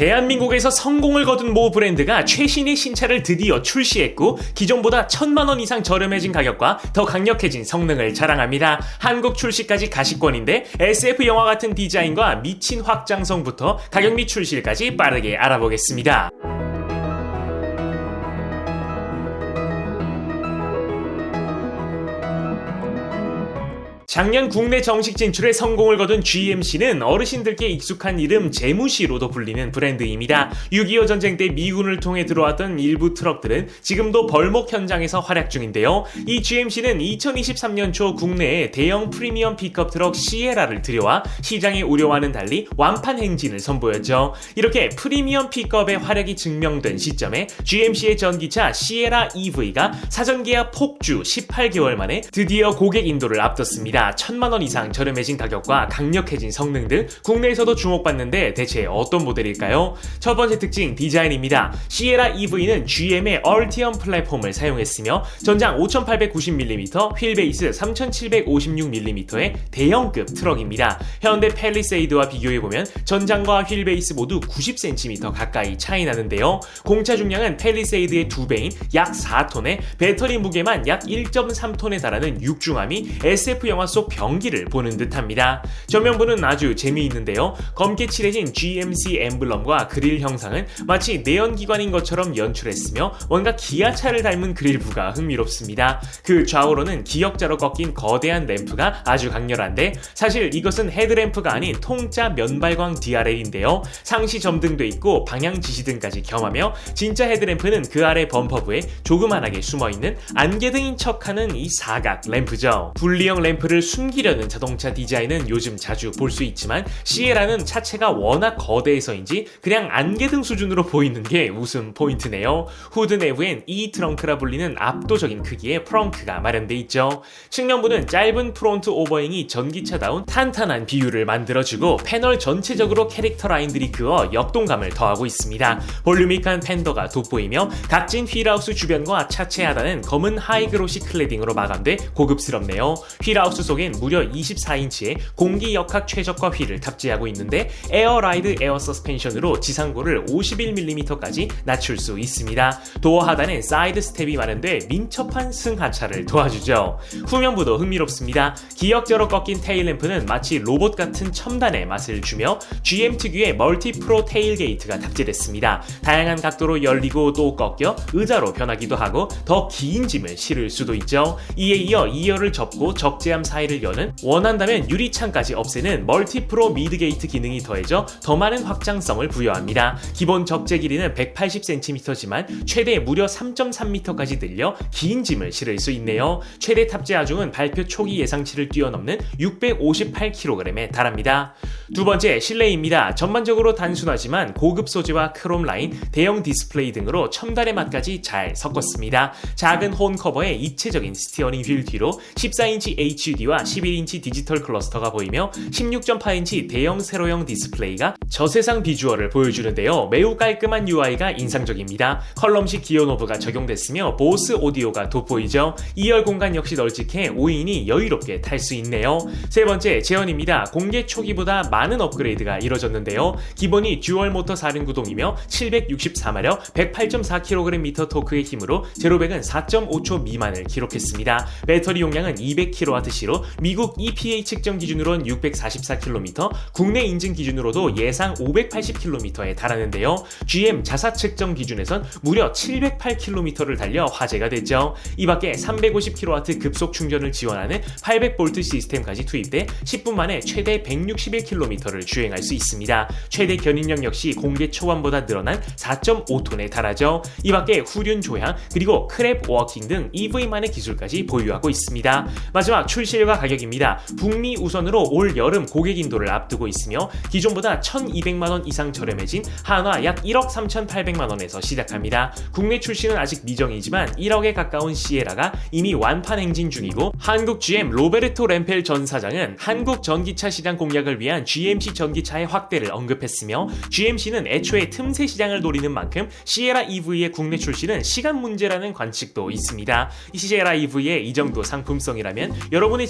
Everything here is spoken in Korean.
대한민국에서 성공을 거둔 모 브랜드가 최신의 신차를 드디어 출시했고 기존보다 천만 원 이상 저렴해진 가격과 더 강력해진 성능을 자랑합니다. 한국 출시까지 가시권인데 SF 영화 같은 디자인과 미친 확장성부터 가격 및 출시일까지 빠르게 알아보겠습니다. 작년 국내 정식 진출에 성공을 거둔 GMC는 어르신들께 익숙한 이름 제무시로도 불리는 브랜드입니다. 6.25 전쟁 때 미군을 통해 들어왔던 일부 트럭들은 지금도 벌목 현장에서 활약 중인데요. 이 GMC는 2023년 초 국내에 대형 프리미엄 픽업 트럭 시에라를 들여와 시장의 우려와는 달리 완판 행진을 선보였죠. 이렇게 프리미엄 픽업의 활약이 증명된 시점에 GMC의 전기차 시에라 EV가 사전 계약 폭주 18개월 만에 드디어 고객 인도를 앞뒀습니다. 아니라 천만 원 이상 저렴해진 가격과 강력해진 성능 등 국내에서도 주목받는데 대체 어떤 모델일까요? 첫 번째 특징 디자인입니다. 시에라 EV는 GM의 얼티엄 플랫폼을 사용했으며 전장 5890mm, 휠베이스 3756mm의 대형급 트럭입니다. 현대 펠리세이드와 비교해보면 전장과 휠베이스 모두 90cm 가까이 차이 나는데요. 공차 중량은 펠리세이드의 2배인 약 4톤에 배터리 무게만 약 1.3톤에 달하는 육중함이 SF 영화 속 병기를 보는 듯합니다. 전면부는 아주 재미있는데요. 검게 칠해진 GMC 엠블럼과 그릴 형상은 마치 내연기관인 것처럼 연출했으며 뭔가 기아차를 닮은 그릴부가 흥미롭습니다. 그 좌우로는 기역자로 꺾인 거대한 램프가 아주 강렬한데 사실 이것은 헤드램프가 아닌 통짜 면발광 DRL인데요. 상시 점등도 있고 방향 지시등까지 겸하며 진짜 헤드램프는 그 아래 범퍼부에 조그만하게 숨어있는 안개등인 척하는 이 사각 램프죠. 분리형 램프를 모습을 숨기려는 자동차 디자인은 요즘 자주 볼 수 있지만 시에라는 차체가 워낙 거대해서인지 그냥 안개등 수준으로 보이는 게 웃음 포인트네요. 후드 내부엔 E 트렁크라 불리는 압도적인 크기의 프렁크가 마련돼 있죠. 측면부는 짧은 프론트 오버행이 전기차다운 탄탄한 비율을 만들어주고 패널 전체적으로 캐릭터 라인들이 그어 역동감을 더하고 있습니다. 볼루믹한 팬더가 돋보이며 각진 휠하우스 주변과 차체 하단은 검은 하이그로시 클레딩으로 마감돼 고급스럽네요. 휠하우스 속엔 무려 24인치의 공기 역학 최저가 휠을 탑재하고 있는데 에어라이드 에어 서스펜션으로 지상고를 51mm까지 낮출 수 있습니다. 도어 하단엔 사이드 스텝이 마련돼 민첩한 승하차를 도와주죠. 후면부도 흥미롭습니다. 기역자로 꺾인 테일램프는 마치 로봇 같은 첨단의 맛을 주며 GM 특유의 멀티 프로 테일 게이트가 탑재됐습니다. 다양한 각도로 열리고 또 꺾여 의자로 변하기도 하고 더 긴 짐을 실을 수도 있죠. 이에 이어 2열을 접고 적재함 사이 사이를 여는 원한다면 유리창까지 없애는 멀티프로 미드게이트 기능이 더해져 더 많은 확장성을 부여합니다. 기본 적재 길이는 180cm지만 최대 무려 3.3m까지 늘려 긴 짐을 실을 수 있네요. 최대 탑재 하중은 발표 초기 예상치를 뛰어넘는 658kg에 달합니다. 두 번째 실내입니다. 전반적으로 단순하지만 고급 소재와 크롬 라인, 대형 디스플레이 등으로 첨단의 맛까지 잘 섞었습니다. 작은 혼 커버에 입체적인 스티어링 휠 뒤로 14인치 HUD와 LCD와 11인치 디지털 클러스터가 보이며 16.8인치 대형 세로형 디스플레이가 저세상 비주얼을 보여주는데요. 매우 깔끔한 UI가 인상적입니다. 컬럼식 기어 노브가 적용됐으며 보스 오디오가 돋보이죠. 2열 공간 역시 널찍해 5인이 여유롭게 탈 수 있네요. 세 번째 제언입니다. 공개 초기보다 많은 업그레이드가 이뤄졌는데요. 기본이 듀얼 모터 4륜 구동이며 764마력 108.4kgm 토크의 힘으로 제로백은 4.5초 미만을 기록했습니다. 배터리 용량은 200kWh로 미국 EPA 측정 기준으로는 644km, 국내 인증 기준으로도 예상 580km에 달하는데요. GM 자사 측정 기준에선 무려 708km를 달려 화제가 됐죠. 이 밖에 350kW 급속 충전을 지원하는 800V 시스템까지 투입돼 10분 만에 최대 161km를 주행할 수 있습니다. 최대 견인력 역시 공개 초반보다 늘어난 4.5톤에 달하죠. 이 밖에 후륜 조향 그리고 크랩 워킹 등 EV만의 기술까지 보유하고 있습니다. 마지막 출시 결과 가격입니다. 북미 우선으로 올 여름 고객 인도를 앞두고 있으며 기존보다 1,200만 원 이상 저렴해진 한화 약 1억 3,800만 원에서 시작합니다. 국내 출시는 아직 미정이지만 1억에 가까운 시에라가 이미 완판 행진 중이고 한국 GM 로베르토 램펠 전 사장은 한국 전기차 시장 공략을 위한 GMC 전기차의 확대를 언급했으며 GMC는 애초에 틈새 시장을 노리는 만큼 시에라 EV의 국내 출시는 시간 문제라는 관측도 있습니다. 이 시에라 EV의 이 정도 상품성이라면 여러분이